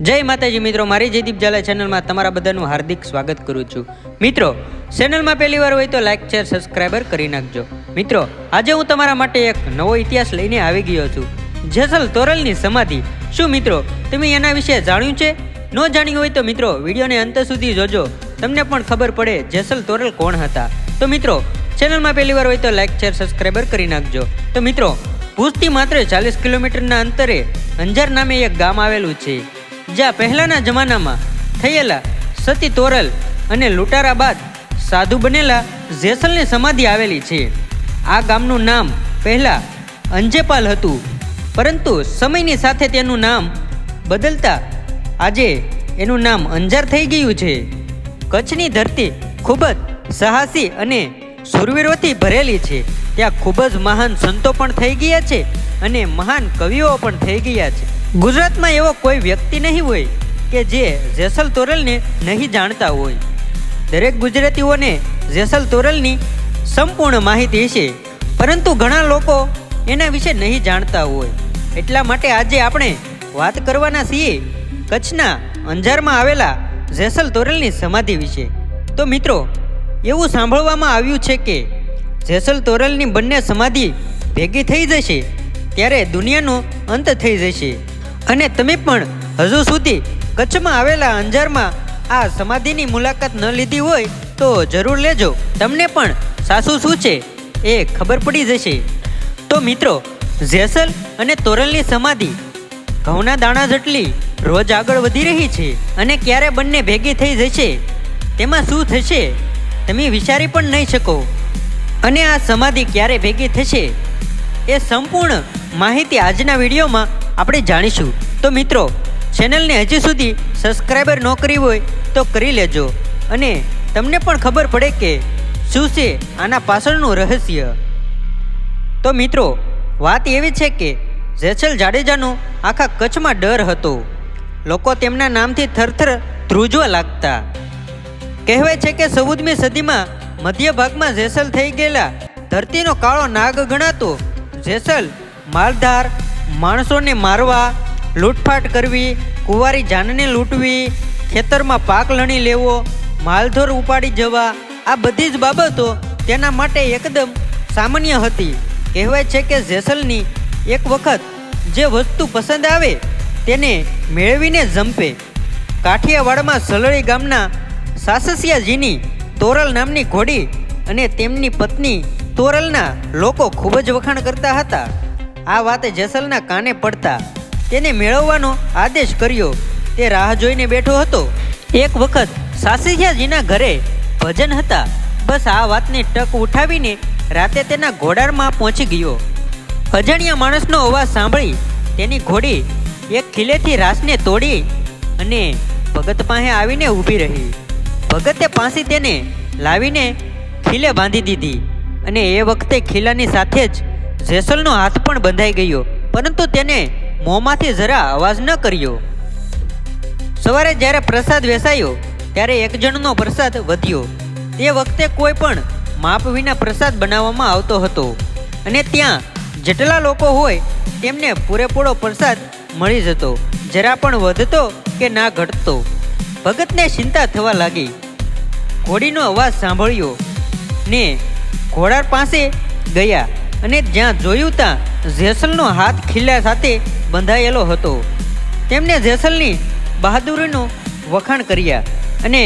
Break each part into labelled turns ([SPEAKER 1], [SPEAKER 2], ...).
[SPEAKER 1] જય માતાજી મિત્રો, મારી જયદીપ ઝાલા ચેનલમાં તમારા બધાનું હાર્દિક સ્વાગત કરું છું. મિત્રો ચેનલમાં પહેલી વાર હોય તો લાઇક શેર સબસ્ક્રાઈબર કરી નાખજો. મિત્રો, આજે હું તમારા માટે એક નવો ઇતિહાસ લઈને આવી ગયો છું. જેસલ તોરલની સમાધિ. શું મિત્રો, તમે એના વિશે જાણ્યું છે? ન જાણ્યું હોય તો મિત્રો, વિડીયોને અંત સુધી જોજો. તમને પણ ખબર પડે જેસલ તોરલ કોણ હતા. તો મિત્રો ચેનલમાં પહેલી વાર હોય તો લાઇક શેર સબસ્ક્રાઈબર કરી નાખજો. તો મિત્રો, ભુજથી માત્ર ચાલીસ કિલોમીટરના અંતરે અંજાર નામે એક ગામ આવેલું છે. જ્યાં પહેલાંના જમાનામાં થયેલા સતી તોરલ અને લૂંટારા બાદ સાધુ બનેલા જેસલની સમાધિ આવેલી છે. આ ગામનું નામ પહેલાં અંજેપાલ હતું, પરંતુ સમયની સાથે તેનું નામ બદલતા આજે એનું નામ અંજાર થઈ ગયું છે. કચ્છની ધરતી ખૂબ જ સાહસી અને સુરવીરોથી ભરેલી છે. ત્યાં ખૂબ જ મહાન સંતો પણ થઈ ગયા છે અને મહાન કવિઓ પણ થઈ ગયા છે. ગુજરાતમાં એવો કોઈ વ્યક્તિ નહીં હોય કે જે જેસલ તોરલને નહીં જાણતા હોય. દરેક ગુજરાતીઓને જેસલ તોરલની સંપૂર્ણ માહિતી છે પરંતુ ઘણા લોકો એના વિશે નહીં જાણતા હોય. એટલા માટે આજે આપણે વાત કરવાના છીએ કચ્છના અંજારમાં આવેલા જેસલ તોરલની સમાધિ વિશે. તો મિત્રો, એવું સાંભળવામાં આવ્યું છે કે જેસલ તોરલની બંને સમાધિ ભેગી થઈ જશે, ત્યારે દુનિયાનો અંત થઈ જશે. અને તમે પણ હજુ સુધી કચ્છમાં આવેલા અંજારમાં આ સમાધિની મુલાકાત ન લીધી હોય તો જરૂર લેજો. તમને પણ સાસુ શું છે એ ખબર પડી જશે. તો મિત્રો, જેસલ અને તોરલની સમાધિ ઘઉંના દાણા જેટલી રોજ આગળ વધી રહી છે અને ક્યારે બંને ભેગી થઈ જશે, તેમાં શું થશે, તમે વિચારી પણ નહીં શકો. અને આ સમાધિ ક્યારે ભેગી થશે, એ સંપૂર્ણ માહિતી આજના વિડીયોમાં આપણે જાણીશું. તો મિત્રો ચેનલને હજી સુધી સબસ્ક્રાઈબર ન કરી હોય તો કરી લેજો. અને તમને પણ ખબર પડે કે શું છે આના પાછળનું રહસ્ય. તો મિત્રો, વાત એવી છે કે જેસલ જાડેજાનો આખા કચ્છમાં ડર હતો. લોકો તેમના નામથી થરથર ધ્રુજવા લાગતા. કહેવાય છે કે ચૌદમી સદીમાં મધ્ય ભાગમાં જેસલ થઈ ગયેલા ધરતીનો કાળો નાગ ગણાતો જેસલ, માલધાર માણસોને મારવા, લૂંટફાટ કરવી, કુંવારી જાનને લૂંટવી, ખેતરમાં પાક લણી લેવો, માલધોર ઉપાડી જવા, આ બધી જ બાબતો તેના માટે એકદમ સામાન્ય હતી. કહેવાય છે કે જેસલની એક વખત જે વસ્તુ પસંદ આવે તેને મેળવીને જંપે. કાઠિયાવાડમાં સલળી ગામના સાસસિયાજીની તોરલ નામની ઘોડી અને તેમની પત્ની તોરલના લોકો ખૂબ જ વખાણ કરતા હતા. આ વાતે જેસલના કાને પડતા. તેને મેળવવાનો આદેશ કર્યો. તે રાહ જોઈને બેઠો હતો. એક વખત સાસરિયાજીના ઘરે ભજન હતા. બસ આ વાતને ટક ઉઠાવીને રાતે તેના ઘોડારમાં પહોંચી ગયો. અજાણ્યા માણસનો અવાજ સાંભળી તેની ઘોડી એક ખીલેથી રાસને તોડી અને ભગત પાસે આવીને ઊભી રહી. ભગતે પાસી તેને લાવીને ખીલે બાંધી દીધી અને એ વખતે ખીલાની સાથે જ જેસલનો હાથ પણ બંધાઈ ગયો, પરંતુ તેને મોંમાંથી જરા અવાજ ન કર્યો. સવારે જ્યારે પ્રસાદ વેસાયો, ત્યારે એક જણનો પ્રસાદ વધ્યો. તે વખતે કોઈ પણ માપ વિના પ્રસાદ બનાવવામાં આવતો હતો. અને ત્યાં જેટલા લોકો હોય, તેમને પૂરેપૂરો પ્રસાદ મળી જતો, જરા પણ વધતો કે ના ઘટતો. ભગતને ચિંતા થવા લાગી. ઘોડીનો અવાજ સાંભળ્યો ને ઘોડા પાસે ગયા. અને જ્યાં જોયું ત્યાં જેસલનો હાથ ખીલા સાથે બંધાયેલો હતો. તેમણે જેસલની બહાદુરીનો વખાણ કર્યા અને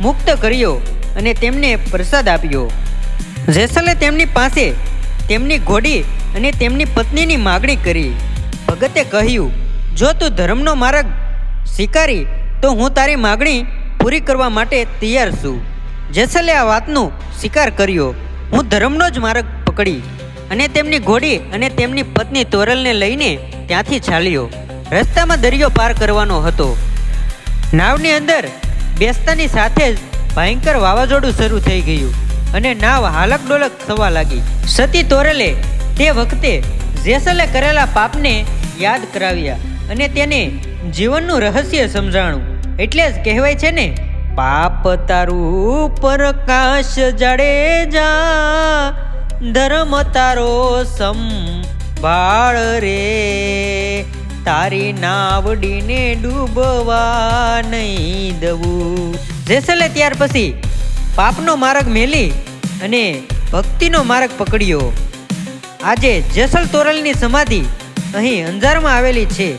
[SPEAKER 1] મુક્ત કર્યો અને તેમને પ્રસાદ આપ્યો. જેસલે તેમની પાસે તેમની ઘોડી અને તેમની પત્નીની માગણી કરી. ભગતે કહ્યું, જો તું ધર્મનો માર્ગ સ્વીકારી, તો હું તારી માગણી પૂરી કરવા માટે તૈયાર છું. જેસલે આ વાતનો સ્વીકાર કર્યો, હું ધર્મનો જ માર્ગ પકડી. અને તેમની ઘોડી અને તેમની પત્ની તોરલને લઈને ત્યાંથી ચાલ્યો. રસ્તામાં દરિયો પાર કરવાનો હતો. નાવની અંદર બેસતાની સાથે જ ભયંકર વાવાઝોડું શરૂ થઈ ગયું અને નાવ હાલક ડોલક થવા લાગી. સતી તોરલે તે વખતે જેસલે કરેલા પાપને યાદ કરાવ્યા અને તેને જીવનનું રહસ્ય સમજાણું. એટલે જ કહેવાય છે ને, પાપ તારું પ્રકાશ જાડેજા ધર્મ તારો સંભાળ રે. તારી નાવડીને ડૂબવા નહીં દવું જેસલે ત્યાર પછી પાપનો માર્ગ મેલી અને ભક્તિનો માર્ગ પકડ્યો. આજે જેસલ તોરલની સમાધિ અહીં અંજારમાં આવેલી છે.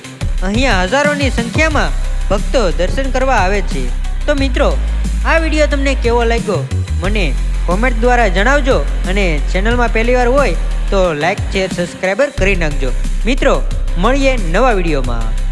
[SPEAKER 1] અહીંયા હજારોની સંખ્યામાં ભક્તો દર્શન કરવા આવે છે. તો મિત્રો, આ વીડિયો તમને કેવો લાગ્યો? મને કોમેન્ટ દ્વારા જણાવજો અને ચેનલમાં પહેલીવાર હોય તો લાઈક, શેર, સબસ્ક્રાઈબર કરી નાખજો. મિત્રો, મળીએ નવા વિડીયોમાં.